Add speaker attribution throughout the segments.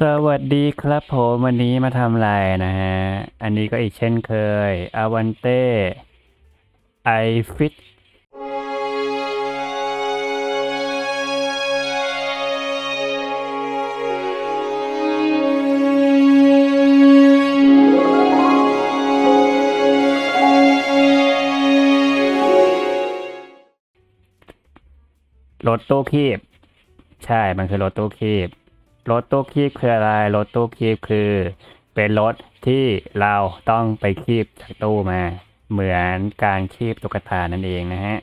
Speaker 1: สวัสดีครับผมวันนี้มาทำอะไรนะฮะ อันนี้ก็อีกเช่นเคย a v a n t e i Fit รถตู้คีบ ใช่ มันคือรถตู้คีบ รถตู้คีบคืออะไร รถตู้คีบคือ เป็นรถที่เราต้องไปคีบจากตู้มา เหมือนการคีบตุ๊กตานั่นเองนะฮะ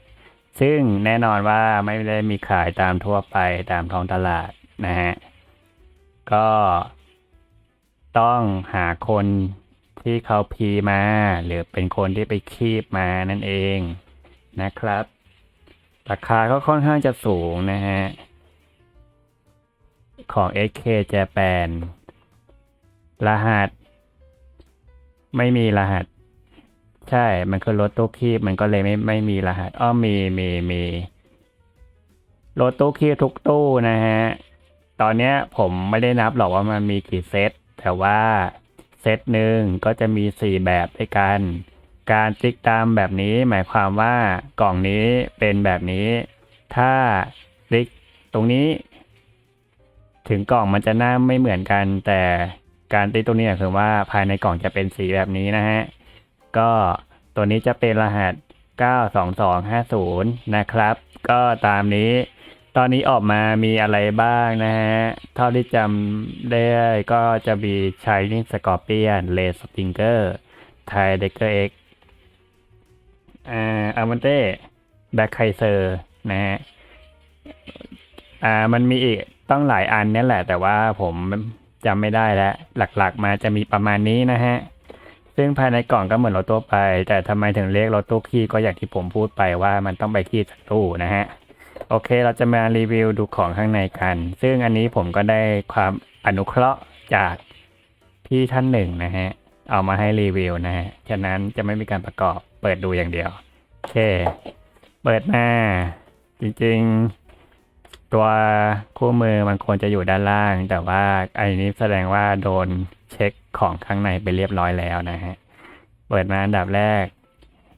Speaker 1: ซึ่งแน่นอนว่าไม่ได้มีขายตามทั่วไปตามท้องตลาดนะฮะ ก็ต้องหาคนที่เขาพีมา หรือเป็นคนที่ไปคีบมานั่นเองนะครับ ราคาก็ค่อนข้างจะสูงนะฮะ ของ SK Japan รหัส ไม่มีรหัส ใช่ มันคือรถตู้คีบมันก็เลยไม่ไม่มีรหัส อ้อมีมีมีรถตู้คีบทุกตู้นะฮะ ตอนเนี้ยผมไม่ได้นับหรอกว่ามันมีกี่เซต แต่ว่าเซตหนึ่งก็จะมีสี่แบบด้วยกัน การติ๊กตามแบบนี้หมายความว่ากล่องนี้เป็นแบบนี้ ถ้าติ๊กตรงนี้ ถึงกล่องมันจะหน้าไม่เหมือนกัน แต่การติ๊กตรงนี้คือว่าภายในกล่องจะเป็นสีแบบนี้นะฮะ ก็ตัวนี้จะเป็นรหัส 92250 นะครับ ก็ตามนี้ ตอนนี้ออกมามีอะไรบ้างนะฮะ เท่าที่จำได้ก็จะมีชายนิงสกอร์เปียนเลสติงเกอร์ไทเดเกอร์เอ็กอ่าอามันเต้แบ็คไคเซอร์นะฮะ อ่า มันมีอีก ต้องหลายอันนี่แหละ แต่ว่าผมจำไม่ได้แล้วหลักๆ มาจะมีประมาณนี้นะฮะ ซึ่งภายในกล่องก็เหมือนรถตู้ไป แต่ทำไมถึงเรียกรถตู้ขี้ก็อย่างที่ผมพูดไปว่ามันต้องไปขี้จากตู้นะฮะ โอเคเราจะมารีวิวดูของข้างในกัน ซึ่งอันนี้ผมก็ได้ความอนุเคราะห์จากพี่ท่านหนึ่งนะฮะ เอามาให้รีวิวนะฮะ ฉะนั้นจะไม่มีการประกอบเปิดดูอย่างเดียว โอเค เปิดมาจริงๆ ตัวคู่มือมันควรจะอยู่ด้านล่าง แต่ว่าไอันนี้แสดงว่าโดนเช็คของข้างในไปเรียบร้อยแล้วนะฮะ เปิดมาอันดับแรก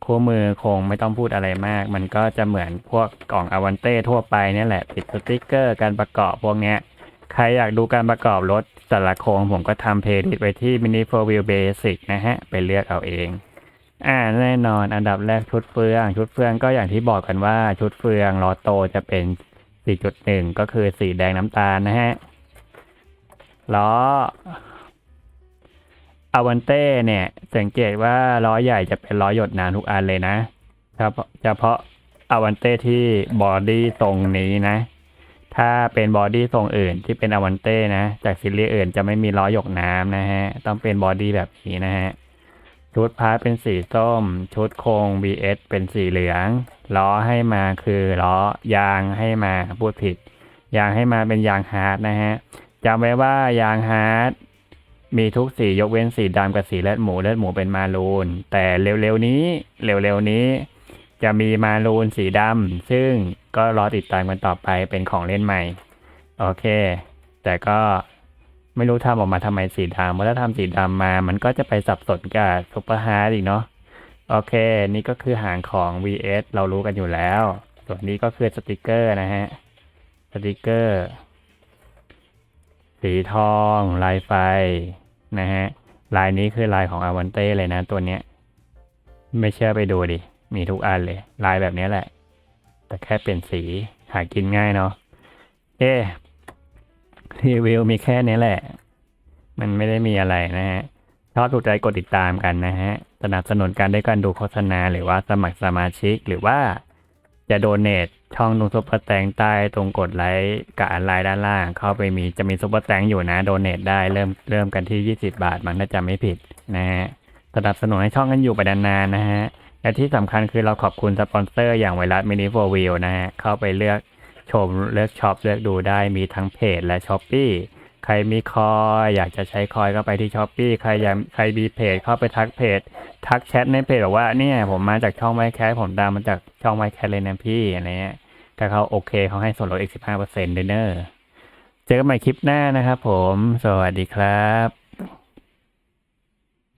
Speaker 1: คู่มือคงไม่ต้องพูดอะไรมาก มันก็จะเหมือนพวกกล่องอวันเต้ทั่วไปนี่แหละติดสติกเกอร์การประกอบพวกเนี้ย ใครอยากดูการประกอบรถแต่ละโครงผมก็ทำเพลย์ลิสต์ไว้ที่ Mini Four Wheel Basic นะฮะ ไปเลือกเอาเองอ่าแน่นอนอันดับแรกชุดเฟือง ชุดเฟืองก็อย่างที่บอกกันว่าชุดเฟืองล้อโตจะเป็น 4.1 ก็คือสีแดงน้ำตาลนะฮะ ล้ออวันเต้เนี่ยสังเกตว่าล้อใหญ่จะเป็นล้อหยดน้ำทุกอันเลยนะครับเฉพาะอวันเต้ที่บอดี้ตรงนี้นะ ถ้าเป็นบอดี้ทรงอื่นที่เป็นอวันเต้นะ จากซีรีส์อื่นจะไม่มีล้อหยกน้ำนะฮะ ต้องเป็นบอดี้แบบนี้นะฮะ ชุดพาร์ทเป็นสีส้ม ชุดโครง BS เป็นสีเหลือง ล้อให้มาคือล้อยางให้มาพูดผิด ยางให้มาเป็นยางฮาร์ดนะฮะจำไว้ว่ายางฮาร์ดมีทุกสียกเว้นสีดำกับสีเลือดหมูเลือดหมูเป็นมารูน แต่เร็วๆนี้เร็วๆนี้ จะมีมารูนสีดำซึ่งก็รอติดตามกันต่อไปเป็นของเล่นใหม่ โอเค แต่ก็ ไม่รู้ทำออกมาทำไมสีดำเพราะถ้าทำสีดำมา มันก็จะไปสับสนกับซุปเปอร์ฮาร์ดอีกเนาะโอเค นี่ก็คือหางของ VS เรารู้กันอยู่แล้ว ส่วนนี้ก็คือสติกเกอร์นะฮะสติกเกอร์ สีทองลายไฟนะฮะลายนี้คือลายของอาวันเต้เลยนะตัวเนี้ย ไม่เชื่อไปดูดิ มีทุกอันเลย ลายแบบนี้แหละ แต่แค่เปลี่ยนสีหากินง่ายเนาะเอ๊ รีวิวมีแค่นี้แหละ มันไม่ได้มีอะไรนะฮะชอบถูกใจกดติดตามกันนะฮะ สนับสนุนการด้วยการดูโฆษณา หรือว่าสมัครสมาชิกหรือว่าจะโดเนทช่องตรงซุปเปอร์แตงใต้ตรงกดไลค์กับอันไลน์ด้านล่าง เข้าไปมีจะมีซุปเปอร์แตงอยู่นะ โดเนทได้เริ่มเริ่มกันที่ 20 บาทมันน่าจะไม่ผิดนะฮะสนับสนุนให้ช่องกันอยู่ไปนานๆนะฮะและที่สำคัญคือเราขอบคุณสปอนเซอร์อย่างไวรัสมินิโฟวิลนะฮะเข้าไปเลือก ชมเลือกช็อปเลือกดูได้มีทั้งเพจและช้อปปี้ใครมีคอยอยากจะใช้คอยก็ไปที่ช้อปปี้ใครอยากใครมีเพจเข้าไปทักเพจ ทักแชทในเพจบอกว่าเนี่ยผมมาจากช่องไมแคสผมตามมาจากช่องไมแคสเลยนะพี่อะไรเงี้ยถ้าเขาโอเคเขาให้ส่วนลดอีกสิบห้าเปอร์เซ็นต์เด้อเเจอกันใหม่คลิปหน้านะครับผม สวัสดีครับ